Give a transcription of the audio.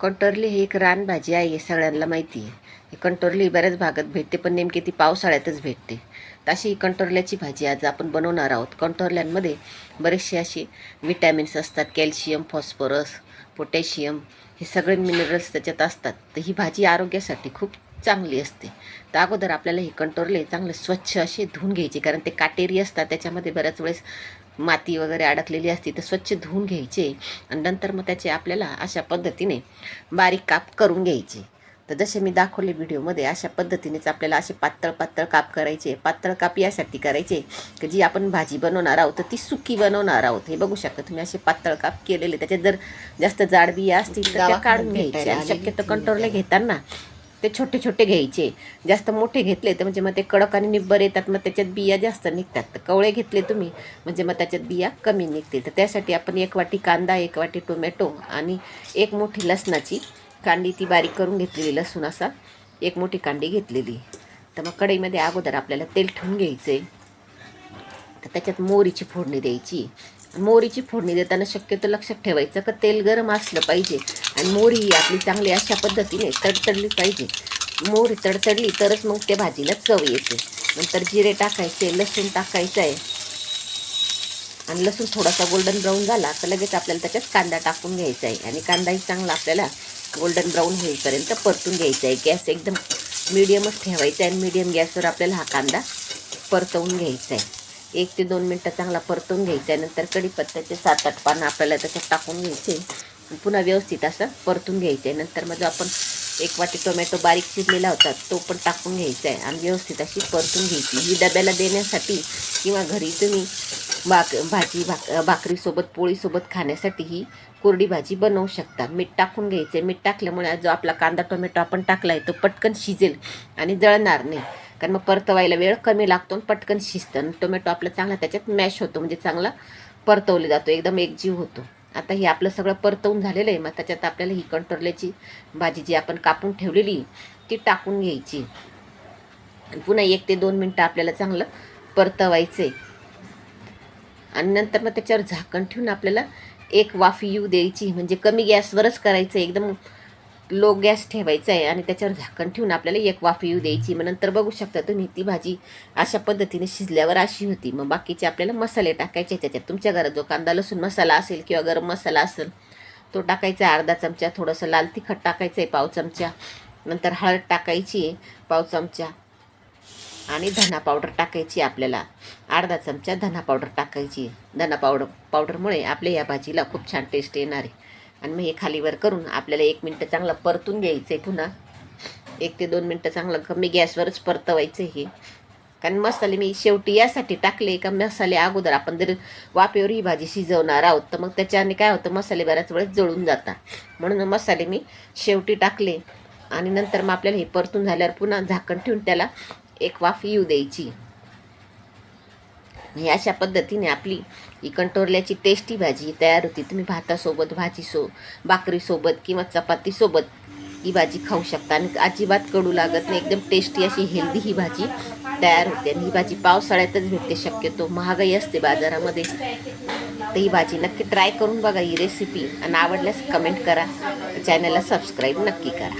कंटोरली ही एक रानभाजी आहे हे सगळ्यांना माहिती आहे. ही कंटोरली बऱ्याच भागात भेटते पण नेमकी ती पावसाळ्यातच भेटते. तर अशी ही कंटोरल्याची भाजी आज आपण बनवणार आहोत. कंटोरल्यांमध्ये बरेचसे असे विटॅमिन्स असतात कॅल्शियम फॉस्फरस पोटॅशियम हे सगळे मिनरल्स त्याच्यात असतात. तर ही भाजी आरोग्यासाठी खूप चांगली असते. तर अगोदर आपल्याला हे कंटोरले चांगले स्वच्छ असे धुवून घ्यायचे कारण ते काटेरी असतात त्याच्यामध्ये बऱ्याच वेळेस माती वगैरे अडकलेली असते तर स्वच्छ धुवून घ्यायचे. आणि नंतर मग त्याचे आपल्याला अशा पद्धतीने बारीक काप करून घ्यायचे. तर जसे मी दाखवले व्हिडिओमध्ये अशा पद्धतीनेच आपल्याला असे पातळ पातळ काप करायचे. पातळ काप यासाठी करायचे की जी आपण भाजी बनवणार आहोत तर ती सुकी बनवणार आहोत. हे बघू शकता तुम्ही असे पातळ काप केलेले. त्याच्यात जर जास्त जाड बिया असतील तर त्या काढून घ्यायचे. शक्यतो कंट्रोलला घेताना ते छोटे छोटे घ्यायचे. जास्त मोठे घेतले तर म्हणजे मग ते कडक आणि निब्बर येतात मग त्याच्यात बिया जास्त निघतात. तर कवळे घेतले तुम्ही म्हणजे मग त्याच्यात बिया कमी निघतील. तर त्यासाठी आपण एक वाटी कांदा एक वाटी टोमॅटो आणि एक मोठी लसणाची कांडी ती बारीक करून घेतलेली लसूण असा एक मोठी कांडी घेतलेली. तर मग कढईमध्ये अगोदर आपल्याला तेल ठेवून घ्यायचं आहे तर त्याच्यात मोहरीची फोडणी द्यायची. मोहरीची फोडणी देताना शक्यतो लक्षात ठेवायचं का तेल गरम असलं पाहिजे. आणि मोहरी ही आपली चांगली अशा पद्धतीने तडतडली पाहिजे. मोहरी तडतडली तरच मग त्या भाजीला चव येते. नंतर जिरे टाकायचे लसूण टाकायचं आहे आणि लसूण थोडासा गोल्डन ब्राऊन झाला तर लगेच आपल्याला त्याच्यात कांदा टाकून घ्यायचा आहे आणि कांदाही चांगला आपल्याला गोल्डन ब्राऊन होईपर्यंत परतून घ्यायचा आहे गॅस एकदम मिडियमच ठेवायचा आहे आणि मिडियम गॅसवर आपल्याला हा कांदा परतवून घ्यायचा आहे एक ते दोन मिनटं चांगला परतून घ्यायचा आहे. नंतर कढीपत्त्याचे सात आठ पानं आपल्याला त्याच्यात टाकून घ्यायचे पुन्हा व्यवस्थित असं परतून घ्यायचं आहे. नंतर मग जो आपण एक वाटी टोमॅटो बारीक चिरलेला होता तो पण टाकून घ्यायचा आहे. आणि व्यवस्थित अशी परतून घ्यायची ही डब्याला देण्यासाठी किंवा घरी तुम्ही भाक भाजी भाक भाकरीसोबत पोळीसोबत खाण्यासाठी ही कोरडी भाजी बनवू शकता. मीठ टाकून घ्यायचं आहे. मीठ टाकल्यामुळे जो आपला कांदा टोमॅटो आपण टाकला आहे तो पटकन शिजेल आणि जळणार नाही. कारण मग परतवायला वेळ कमी लागतो आणि पटकन शिजतं. आणि टोमॅटो आपला चांगला त्याच्यात मॅश होतो म्हणजे चांगला परतवले जातो एकदम एकजीव होतो. आता हे आपलं सगळं परतवून झालेलं आहे मग त्याच्यात आपल्याला ही कंटोरल्याची भाजी जी आपण कापून ठेवलेली ती टाकून घ्यायची. पुन्हा एक ते दोन मिनटं आपल्याला चांगलं परतवायचं आहे आणि नंतर मग त्याच्यावर झाकण ठेवून आपल्याला एक वाफी येऊ द्यायची म्हणजे कमी गॅसवरच करायचं आहे एकदम लो गॅस ठेवायचा आहे आणि त्याच्यावर झाकण ठेवून आपल्याला एक वाफी येऊ द्यायची. मग नंतर बघू शकता तुम्ही ती भाजी अशा पद्धतीने शिजल्यावर अशी होती. मग बाकीचे आपल्याला मसाले टाकायचे त्याच्यात. तुमच्या घरात जो कांदा लसूण मसाला असेल किंवा गरम मसाला असेल तो टाकायचा आहे. अर्धा चमचा थोडंसं लाल तिखट टाकायचं आहे पाव चमचा. नंतर हळद टाकायची आहे पाव चमचा. आणि धना पावडर टाकायची आपल्याला. अर्धा चमचा धना पावडर टाकायची धना पावडर पावडरमुळे आपल्या या भाजीला खूप छान टेस्ट येणार आहे. आणि मग हे खालीवर करून आपल्याला एक मिनटं चांगलं परतून घ्यायचं आहे पुन्हा. एक ते दोन मिनटं चांगलं कमी गॅसवरच परतवायचं हे. कारण मसाले मी शेवटी यासाठी टाकले का मसाले अगोदर आपण जर वाफेवर ही भाजी शिजवणार आहोत तर मग त्याच्याने काय होतं मसाले बऱ्याच वेळेस जळून जातात. म्हणून मसाले मी शेवटी टाकले. आणि नंतर मग आपल्याला हे परतून झाल्यावर पुन्हा झाकण ठेवून त्याला एक वाफ येऊ द्यायची. ही अशा पद्धतीने आपली ही कंटोरल्याची टेस्टी भाजी तयार होती. तुम्ही भातासोबत भाजीसो भाकरीसोबत किंवा चपातीसोबत ही भाजी खाऊ शकता. आणि अजिबात कडू लागत नाही. एकदम टेस्टी अशी हेल्दी ही भाजी तयार होते. आणि ही भाजी पावसाळ्यातच भेटते शक्यतो. महागाई असते बाजारामध्ये. तर ही भाजी नक्की ट्राय करून बघा ही रेसिपी आणि आवडल्यास कमेंट करा. चॅनलला सबस्क्राईब नक्की करा.